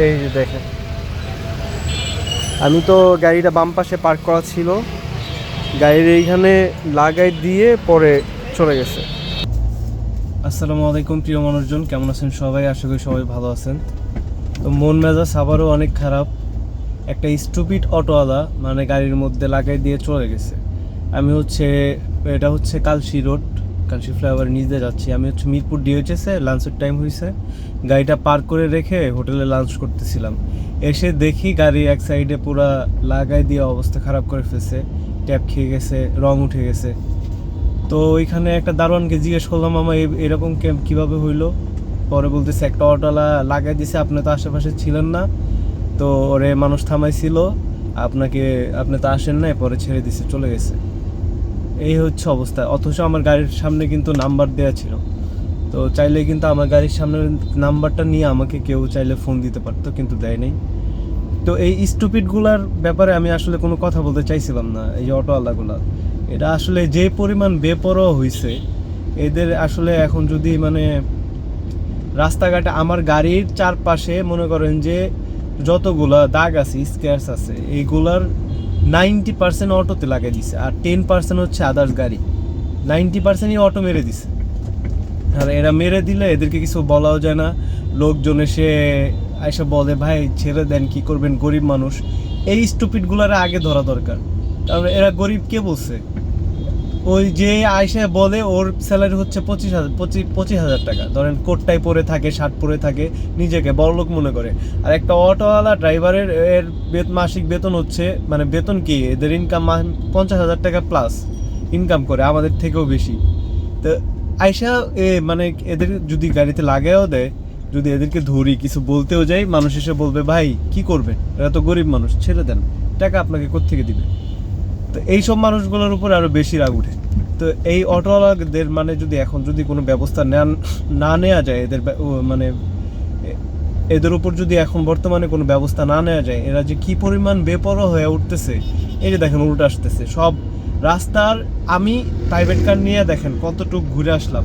এই যে দেখেন। আমি তো গাড়িটা বাম পাশে পার্ক করা ছিল। গাড়ির এইখানে লাগাই দিয়ে পরে চলে গেছে। আসসালামু আলাইকুম প্রিয় মানুষজন, কেমন আছেন সবাই? আশা করি সবাই ভালো আছেন। তো মন মেজাজ আবারও অনেক খারাপ। একটা স্টুপিড অটোওয়ালা মানে গাড়ির মধ্যে লাগাই দিয়ে চলে গেছে। আমি হচ্ছে, এটা হচ্ছে কালশি রোড কালশি ফ্লাইওভার নিচ দিয়ে যাচ্ছি। আমি হচ্ছে মিরপুর ডিওএইচএসে লাঞ্চের টাইম হয়েছে গাড়িটা পার্ক করে রেখে হোটেলে লাঞ্চ করতেছিলাম। এসে দেখি গাড়ি এক সাইডে পুরা লাগাই দিয়ে অবস্থা খারাপ করে ফেলছে। ট্যাপ খেয়ে গেছে, রং উঠে গেছে। তো ওইখানে একটা দারোয়ানকে জিজ্ঞেস করলাম আমার এরকম কে- কীভাবে হইল? পরে বলতেছে, একটা অটোলা লাগাই দিছে, আপনি তো আশেপাশে ছিলেন না। তো ওরে মানুষ থামাইছিল। আপনাকে আপনি তো আসেন নাই, পরে ছেড়ে দিছে, চলে গেছে। এই হচ্ছে অবস্থা। অথচ আমার গাড়ির সামনে কিন্তু নাম্বার দেওয়া ছিল। তো চাইলে কিন্তু আমার গাড়ির সামনে নাম্বারটা নিয়ে আমাকে কেউ চাইলে ফোন দিতে পারতো, কিন্তু দেয় নাই। তো এই স্টুপিডগুলার ব্যাপারে আমি আসলে কোনো কথা বলতে চাইছিলাম না, এই অটোওয়ালাগুলা। এটা আসলে যে পরিমাণ বেপরোয়া হয়েছে এদের আসলে এখন যদি মানে রাস্তাঘাটে আমার গাড়ির চারপাশে মনে করেন যে যতগুলা দাগ আছে স্কেয়ার্স আছে, এইগুলার নাইনটি পার্সেন্ট অটোতে লাগিয়ে দিছে আর টেন পার্সেন্ট হচ্ছে আদার্স গাড়ি। নাইনটি পার্সেন্টই অটো মেরে দিছে। আর এরা মেরে দিলে এদেরকে কিছু বলাও যায় না। লোকজন এসে এসে বলে, ভাই, ছেড়ে দেন, কি করবেন? গরিব মানুষ। এই স্টুপিডগুলার আগে ধরা দরকার। তারপরে এরা গরিব কে বলছে? ওই যে আয়সা বলে ওর স্যালারি হচ্ছে পঁচিশ হাজার পঁচিশ পঁচিশ হাজার টাকা। ধরেন কোটটাই পরে থাকে, শার্ট পরে থাকে, নিজেকে বড়লোক মনে করে। আর একটা অটোওয়ালা ড্রাইভারের এর মাসিক বেতন হচ্ছে মানে বেতন কি? এদের ইনকাম পঞ্চাশ হাজার টাকা প্লাস ইনকাম করে, আমাদের থেকেও বেশি। তো আয়সা এ মানে এদের যদি গাড়িতে লাগায়ও দেয়, যদি এদেরকে ধরি, কিছু বলতেও যাই, মানুষ এসে বলবে, ভাই, কি করবে এরা তো গরিব মানুষ, ছেড়ে দেন। টাকা আপনাকে কোত্থেকে দিবে? তো এইসব মানুষগুলোর উপর আরও বেশি রাগ উঠে। তো এই অটোওয়ালাদের মানে যদি এখন যদি কোনো ব্যবস্থা নেন, না নেওয়া যায়, এদের মানে এদের উপর যদি এখন বর্তমানে কোনো ব্যবস্থা না নেওয়া যায়, এরা যে কি পরিমাণ বেপরোয়া হয়ে উঠতেছে, এই যে দেখেন উল্টো আসতেছে। সব রাস্তার আমি প্রাইভেট কার নিয়ে দেখেন কতটুক ঘুরে আসলাম।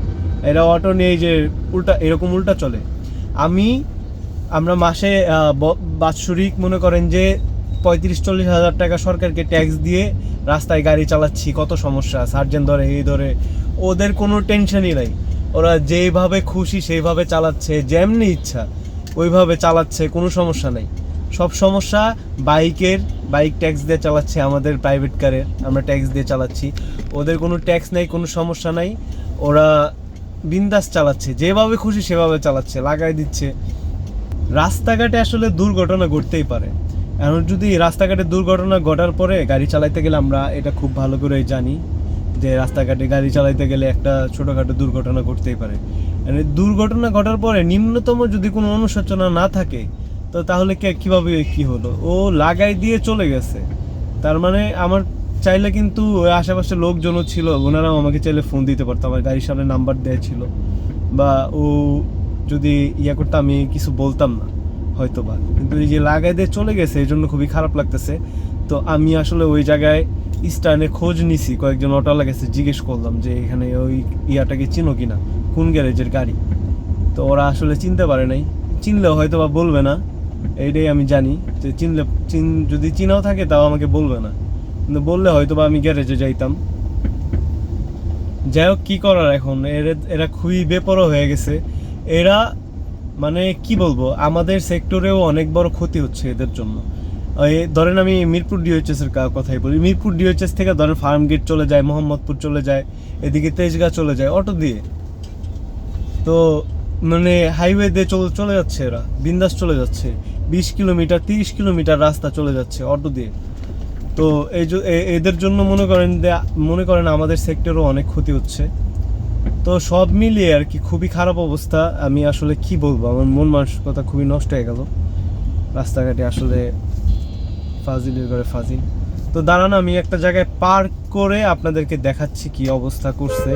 এরা অটো নিয়ে যে উল্টা, এরকম উল্টা চলে। আমি, আমরা মাসে বাৎসরিক মনে করেন যে পঁয়ত্রিশ চল্লিশ হাজার টাকা সরকারকে ট্যাক্স দিয়ে রাস্তায় গাড়ি চালাচ্ছি, কত সমস্যা সার্জেন ধরে, এই ধরে। ওদের কোনো টেনশনই নাই। ওরা যেইভাবে খুশি সেইভাবে চালাচ্ছে, যেমনি ইচ্ছা, ওইভাবে চালাচ্ছে, কোনো সমস্যা নাই। সব সমস্যা বাইকের, বাইক ট্যাক্স দিয়ে চালাচ্ছে আমাদের প্রাইভেট কারে আমরা ট্যাক্স দিয়ে চালাচ্ছি। ওদের কোনো ট্যাক্স নাই, কোনো সমস্যা নাই। ওরা বিন্দাস চালাচ্ছে, যেভাবে খুশি সেভাবে চালাচ্ছে, লাগাই দিচ্ছে। রাস্তাঘাটে আসলে দুর্ঘটনা ঘটতেই পারে। এখন যদি রাস্তাঘাটে দুর্ঘটনা ঘটার পরে গাড়ি চালাইতে গেলে আমরা এটা খুব ভালো করে জানি যে রাস্তাঘাটে গাড়ি চালাইতে গেলে একটা ছোটোখাটো দুর্ঘটনা ঘটতেই পারে। দুর্ঘটনা ঘটার পরে নিম্নতম যদি কোনো অনুশোচনা না থাকে, তো তাহলে কে, কীভাবে কি হলো? ও লাগাই দিয়ে চলে গেছে। তার মানে আমার চাইলে কিন্তু আশেপাশে লোকজনও ছিল, ওনারাও আমাকে চাইলে ফোন দিতে পারতো, আমার গাড়ির সামনে নাম্বার দেওয়া ছিল। বা ও যদি ইয়া করতো, আমি কিছু বলতাম না। হয়তো বা কিন্তু এই যে লাগাই দিয়ে চলে গেছে, এই জন্য খুবই খারাপ লাগতেছে। তো আমি আসলে ওই জায়গায় স্টানে খোঁজ নিছি, কয়েকজন অটোওয়ালা গেছে জিজ্ঞেস করলাম যে এখানে ওই ইয়াটাকে চিনো কিনা? কোন গ্যারেজের গাড়ি? তো ওরা আসলে চিনতে পারে নাই। চিনলেও হয়তো বা বলবে না। এইটাই আমি জানি যে চিনলে, চিন, যদি চিনাও থাকে তাও আমাকে বলবে না। কিন্তু বললে হয়তো বা আমি গ্যারেজে যাইতাম। যাই হোক, কী করার এখন? এরা এরা খুবই বেপরো হয়ে গেছে। এরা মানে কি বলব, আমাদের সেক্টরেও অনেক বড় ক্ষতি হচ্ছে এদের জন্য। ধরেন আমি মিরপুর ডিওএইচএস এর কা- কথাই বলি। মিরপুর ডিওএইচএস থেকে ধরেন ফার্ম গেট চলে যায়, মোহাম্মদপুর চলে যায়, এদিকে তেজগাঁ চলে যায়, অটো দিয়ে। তো মানে হাইওয়ে দিয়ে চলে চলে যাচ্ছে এরা, বিন্দাস চলে যাচ্ছে। বিশ কিলোমিটার, তিরিশ কিলোমিটার রাস্তা চলে যাচ্ছে অটো দিয়ে। তো এই এদের জন্য মনে করেন মনে করেন আমাদের সেক্টরও অনেক ক্ষতি হচ্ছে। তো সব মিলিয়ে আর কি খুবই খারাপ অবস্থা। আমি আসলে কি বলব? আমার মন মানসিকতা খুবই নষ্ট হয়ে গেল। রাস্তাঘাটে আসলে ফাজিলের ঘরে ফাজিল। তো দাঁড়ান, আমি একটা জায়গায় পার্ক করে আপনাদেরকে দেখাচ্ছি কি অবস্থা করছে।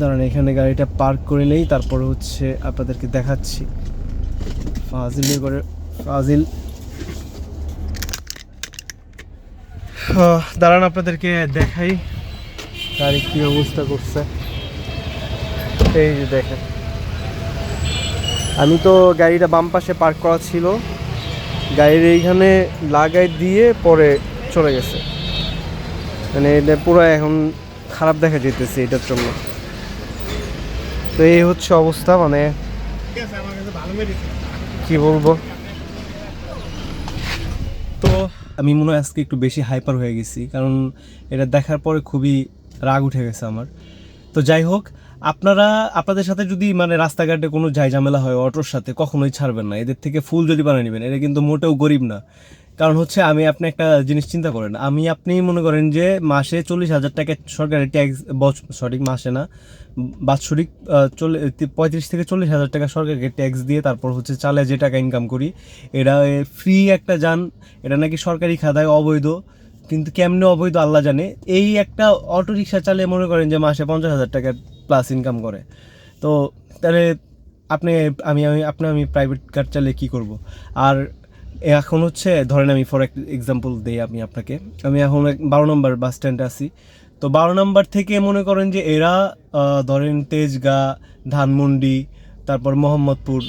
দাঁড়ান, এখানে গাড়িটা পার্ক করে নেই, তারপরে হচ্ছে আপনাদেরকে দেখাচ্ছি। ফাজিলের ঘরে ফাজিল। দাঁড়ান আপনাদেরকে দেখাই। গাড়ি কি অবস্থা করছে। এই যে দেখেন। আমি তো গাড়িটা বাম পাশে পার্ক করা ছিল। গাড়ির এইখানে লাগাই দিয়ে পরে চলে গেছে। মানে এটা পুরো এখন খারাপ দেখা যেতেছে এটার জন্য। তো এই হচ্ছে অবস্থা মানে কি বলব? তো আমি মনে হয় আজকে একটু বেশি হাইপার হয়ে গেছি, কারণ এটা দেখার পরে খুবই রাগ উঠে গেছে আমার। তো যাই হোক, আপনারা, আপনাদের সাথে যদি মানে রাস্তাঘাটে কোনো যাই ঝামেলা হয় অটোর সাথে, কখনোই ছাড়বেন না। এদের থেকে ফুল যদি বানিয়ে নেবেন এটা কিন্তু মোটেও গরিব না। কারণ হচ্ছে আমি আপনি একটা জিনিস চিন্তা করেন, আমি আপনি মনে করেন যে মাসে চল্লিশ হাজার টাকা সরকারের ট্যাক্স সঠিক মাসে না, বাৎসরিক পঁয়ত্রিশ থেকে চল্লিশ হাজার টাকা সরকারকে ট্যাক্স দিয়ে তারপর হচ্ছে চালে যে টাকা ইনকাম করি এটা ফ্রি একটা যান এটা নাকি সরকারি খাতায় অবৈধ, কিন্তু কেমনে অবৈধ আল্লাহ জানে, এই একটা অটো রিক্সা চালিয়ে মনে করেন যে মাসে পঞ্চাশ হাজার টাকা প্লাস ইনকাম করে। তো তাহলে আপনি, আমি আমি, আপনি, আমি প্রাইভেট কার চালিয়ে কী করব? আর এখন হচ্ছে, ধরেন আমি ফর এক্সাম্পল দিই আমি আপনাকে। আমি এখন বারো নম্বর বাস স্ট্যান্ডে আছি। তো বারো নম্বর থেকে মনে করেন যে এরা ধরেন তেজগাঁ, ধানমন্ডি, তারপর মোহাম্মদপুর,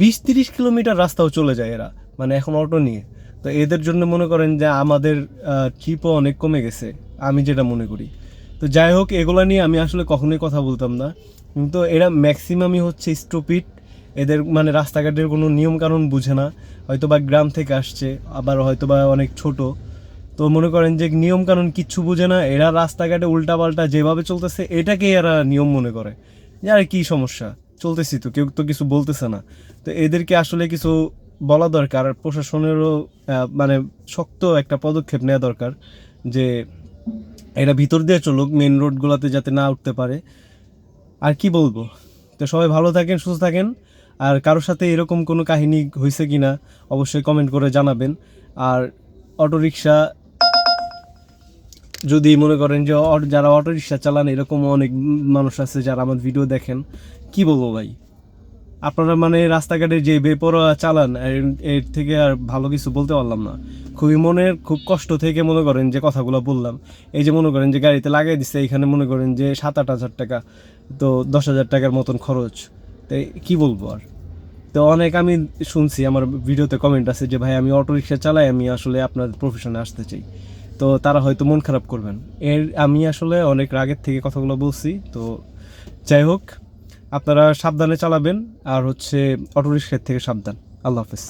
বিশ তিরিশ কিলোমিটার রাস্তাও চলে যায় এরা মানে এখন অটো নিয়ে। তো এদের জন্য মনে করেন যে আমাদের ট্রিপও অনেক কমে গেছে, আমি যেটা মনে করি। তো যাই হোক, এগুলো নিয়ে আমি আসলে কখনোই কথা বলতাম না। কিন্তু এরা ম্যাক্সিমামই হচ্ছে স্টুপিড এদের মানে রাস্তাঘাটের কোনো নিয়ম কানুন বুঝে না। হয়তো বা গ্রাম থেকে আসছে, আবার হয়তো বা অনেক ছোট। তো মনে করেন যে নিয়ম কানুন কিচ্ছু বুঝে না, এরা রাস্তাঘাটে উল্টাপাল্টা যেভাবে চলতেছে এটাকে এরা নিয়ম মনে করে। যে আরে কী সমস্যা? চলতেছি তো, কেউ তো কিছু বলতেছে না। তো এদেরকে আসলে কিছু বলা দরকার আর প্রশাসনেরও মানে শক্ত একটা পদক্ষেপ নেওয়া দরকার যে এরা ভিতর দিয়ে চলুক মেন রোডগুলোতে যাতে না উঠতে পারে। আর কি বলব? তো সবাই ভালো থাকেন, সুস্থ থাকেন। আর কারোর সাথে এরকম কোনো কাহিনী হয়েছে কি না অবশ্যই কমেন্ট করে জানাবেন। আর অটোরিকশা যদি মনে করেন যে যারা অটোরিকশা চালান এরকম অনেক মানুষ আছে যারা আমার ভিডিও দেখেন, কি বলব ভাই? আপনারা মানে রাস্তাঘাটে যে বেপরোয়া চালান, এর থেকে আর ভালো কিছু বলতে পারলাম না। খুবই মনের, খুব কষ্ট থেকে মনে করেন যে কথাগুলো বললাম। এই যে মনে করেন যে গাড়িতে লাগাই দিচ্ছে এখানে মনে করেন যে সাত আট হাজার টাকা, তো দশ হাজার টাকার মতন খরচ। তো কি বলব আর? তো অনেক আমি শুনছি, আমার ভিডিওতে কমেন্ট আছে যে, ভাই, আমি অটো রিক্সা চালাই, আমি আসলে আপনার প্রফেশনে আসতে চাই। তো তারা হয়তো মন খারাপ করবেন। এর, আমি আসলে অনেক রাগের থেকে কথাগুলো বলছি, তো যাই হোক, আপনারা সাবধানে চালাবেন, আর হচ্ছে অটো রিক্সার থেকে সাবধান। আল্লাহ হাফেজ।